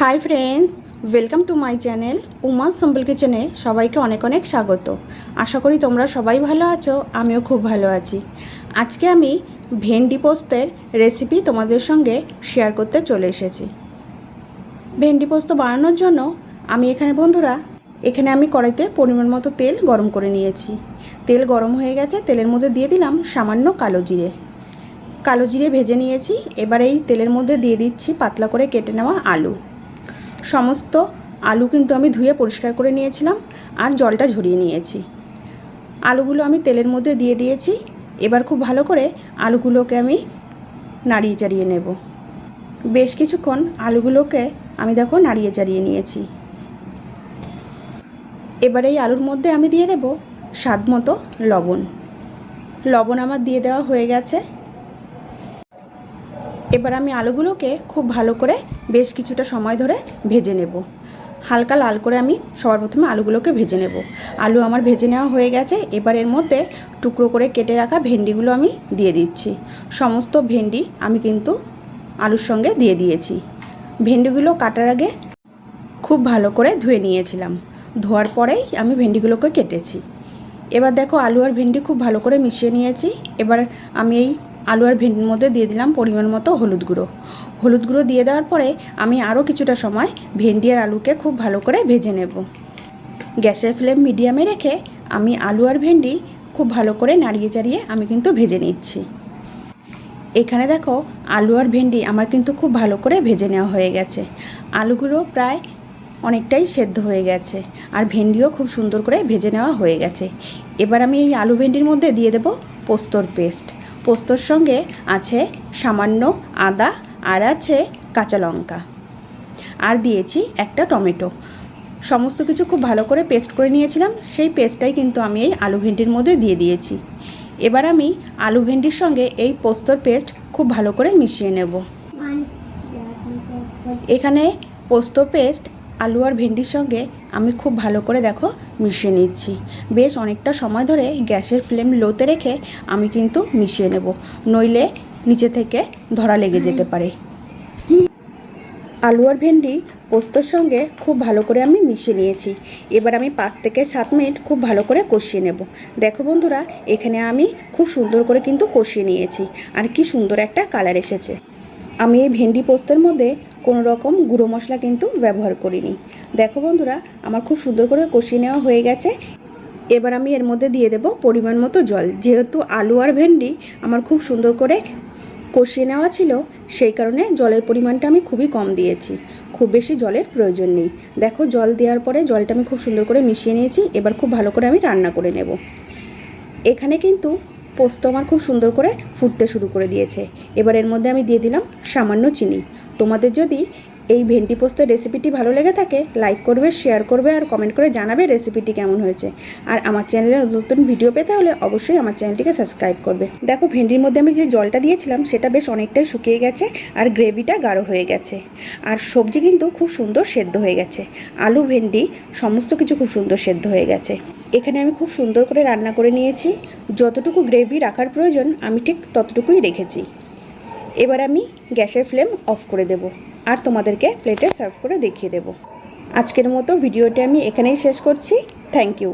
Hi friends welcome to my channel Uma's simple কিচেনে সবাইকে অনেক অনেক স্বাগত। আশা করি তোমরা সবাই ভালো আছো, আমিও খুব ভালো আছি। আজকে আমি ভেন্ডি পোস্তের রেসিপি তোমাদের সঙ্গে শেয়ার করতে চলে এসেছি। ভেন্ডি পোস্ত বানানোর জন্য আমি এখানে বন্ধুরা, এখানে আমি কড়াইতে পরিমাণ মতো তেল গরম করে নিয়েছি। তেল গরম হয়ে গেছে, তেলের মধ্যে দিয়ে দিলাম সামান্য কালো জিরে। কালো জিরে ভেজে নিয়েছি, এবার এই তেলের মধ্যে দিয়ে দিচ্ছি পাতলা করে কেটে নেওয়া আলু। সমস্ত আলু কিন্তু আমি ধুয়ে পরিষ্কার করে নিয়েছিলাম আর জলটা ঝরিয়ে নিয়েছি। আলুগুলো আমি তেলের মধ্যে দিয়ে দিয়েছি। এবার খুব ভালো করে আলুগুলোকে আমি নাড়িয়ে চাড়িয়ে নেব। বেশ কিছুক্ষণ আলুগুলোকে আমি দেখো নাড়িয়ে চাড়িয়ে নিয়েছি। এবার এই আলুর মধ্যে আমি দিয়ে দেব স্বাদ মতো লবণ। লবণ আমার দিয়ে দেওয়া হয়ে গেছে। এবার আমি আলুগুলোকে খুব ভালো করে বেশ কিছুটা সময় ধরে ভেজে নেব। হালকা লাল করে আমি সবার প্রথমে আলুগুলোকে ভেজে নেব। আলু আমার ভেজে নেওয়া হয়ে গেছে। এবার এর মধ্যে টুকরো করে কেটে রাখা ভেন্ডিগুলো আমি দিয়ে দিচ্ছি। সমস্ত ভেন্ডি আমি কিন্তু আলুর সঙ্গে দিয়ে দিয়েছি। ভেন্ডিগুলো কাটার আগে খুব ভালো করে ধুয়ে নিয়েছিলাম। ধোয়ার পরেই আমি ভেন্ডিগুলোকে কেটেছি। এবার দেখো আলু আর ভেন্ডি খুব ভালো করে মিশিয়ে নিয়েছি। এবার আমি এই আলু আর ভেন্ডির মধ্যে দিয়ে দিলাম পরিমাণ মতো হলুদ গুঁড়ো। হলুদ গুঁড়ো দিয়ে দেওয়ার পরে আমি আরও কিছুটা সময় ভেন্ডি আর আলুকে খুব ভালো করে ভেজে নেব। গ্যাসের ফ্লেম মিডিয়ামে রেখে আমি আলু আর ভেন্ডি খুব ভালো করে নাড়িয়ে চাড়িয়ে আমি কিন্তু ভেজে নিচ্ছি। এখানে দেখো আলু আর ভেন্ডি আমার কিন্তু খুব ভালো করে ভেজে নেওয়া হয়ে গেছে। আলুগুলো প্রায় অনেকটাই সেদ্ধ হয়ে গেছে আর ভেন্ডিও খুব সুন্দর করে ভেজে নেওয়া হয়ে গেছে। এবার আমি এই আলু ভেন্ডির মধ্যে দিয়ে দেব পোস্তর পেস্ট। পোস্তর সঙ্গে আছে সামান্য আদা আর আছে কাঁচা লঙ্কা। আর দিয়েছি একটা টমেটো। সমস্ত কিছু খুব ভালো করে পেস্ট করে নিয়েছিলাম সেই পেস্টটাই কিন্তু আমি এই আলু ভেন্ডির মধ্যে দিয়ে দিয়েছি। এবার আমি আলু ভেন্ডির সঙ্গে এই পোস্তর পেস্ট খুব ভালো করে মিশিয়ে নেব। এখানে পোস্ত পেস্ট আলু আর ভেন্ডির সঙ্গে আমি খুব ভালো করে দেখো মিশিয়ে নিচ্ছি। বেশ অনেকটা সময় ধরে গ্যাসের ফ্লেম লোতে রেখে আমি কিন্তু মিশিয়ে নেব। নইলে নিচে থেকে ধরা লেগে যেতে পারে। আলু আর ভেন্ডি পোস্তর সঙ্গে খুব ভালো করে আমি মিশিয়ে নিয়েছি। এবার আমি পাঁচ থেকে সাত মিনিট খুব ভালো করে কষিয়ে নেব। দেখো বন্ধুরা, এখানে আমি খুব সুন্দর করে কিন্তু কষিয়ে নিয়েছি। আর কি সুন্দর একটা কালার এসেছে। আমি এই ভেন্ডি পোস্তের মধ্যে কোনো রকম গুঁড়ো মশলা কিন্তু ব্যবহার করিনি। দেখো বন্ধুরা, আমার খুব সুন্দর করে কষিয়ে নেওয়া হয়ে গেছে। এবার আমি এর মধ্যে দিয়ে দেব পরিমাণ মতো জল। যেহেতু আলু আর ভেন্ডি আমার খুব সুন্দর করে কষিয়ে নেওয়া ছিল, সেই কারণে জলের পরিমাণটা আমি খুবই কম দিয়েছি। খুব বেশি জলের প্রয়োজন নেই। দেখো, জল দেওয়ার পরে জলটা আমি খুব সুন্দর করে মিশিয়ে নিয়েছি। এবার খুব ভালো করে আমি রান্না করে নেব। এখানে কিন্তু পোস্ত আমার খুব সুন্দর করে ফুটতে শুরু করে দিয়েছে। এবার এর মধ্যে আমি দিয়ে দিলাম সামান্য চিনি। তোমাদের যদি এই ভেন্ডি পোস্তের রেসিপিটি ভালো লেগে থাকে, লাইক করবে, শেয়ার করবে আর কমেন্ট করে জানাবে রেসিপিটি কেমন হয়েছে। আর আমার চ্যানেলে নতুন ভিডিও পেতে হলে অবশ্যই আমার চ্যানেলটিকে সাবস্ক্রাইব করবে। দেখো, ভেন্ডির মধ্যে আমি যে জলটা দিয়েছিলাম, সেটা বেশ অনেকটাই শুকিয়ে গেছে আর গ্রেভিটা গাঢ় হয়ে গেছে। আর সবজি কিন্তু খুব সুন্দর সেদ্ধ হয়ে গেছে। আলু, ভেন্ডি, সমস্ত কিছু খুব সুন্দর সেদ্ধ হয়ে গেছে। এখানে আমি খুব সুন্দর করে রান্না করে নিয়েছি। যতটুকু গ্রেভি রাখার প্রয়োজন, আমি ঠিক ততটুকুই রেখেছি। এবার আমি গ্যাসের ফ্লেম অফ করে দেব আর তোমাদেরকে প্লেটে সার্ভ করে দেখিয়ে দেব। আজকের মতো ভিডিওটি আমি এখানেই শেষ করছি। Thank you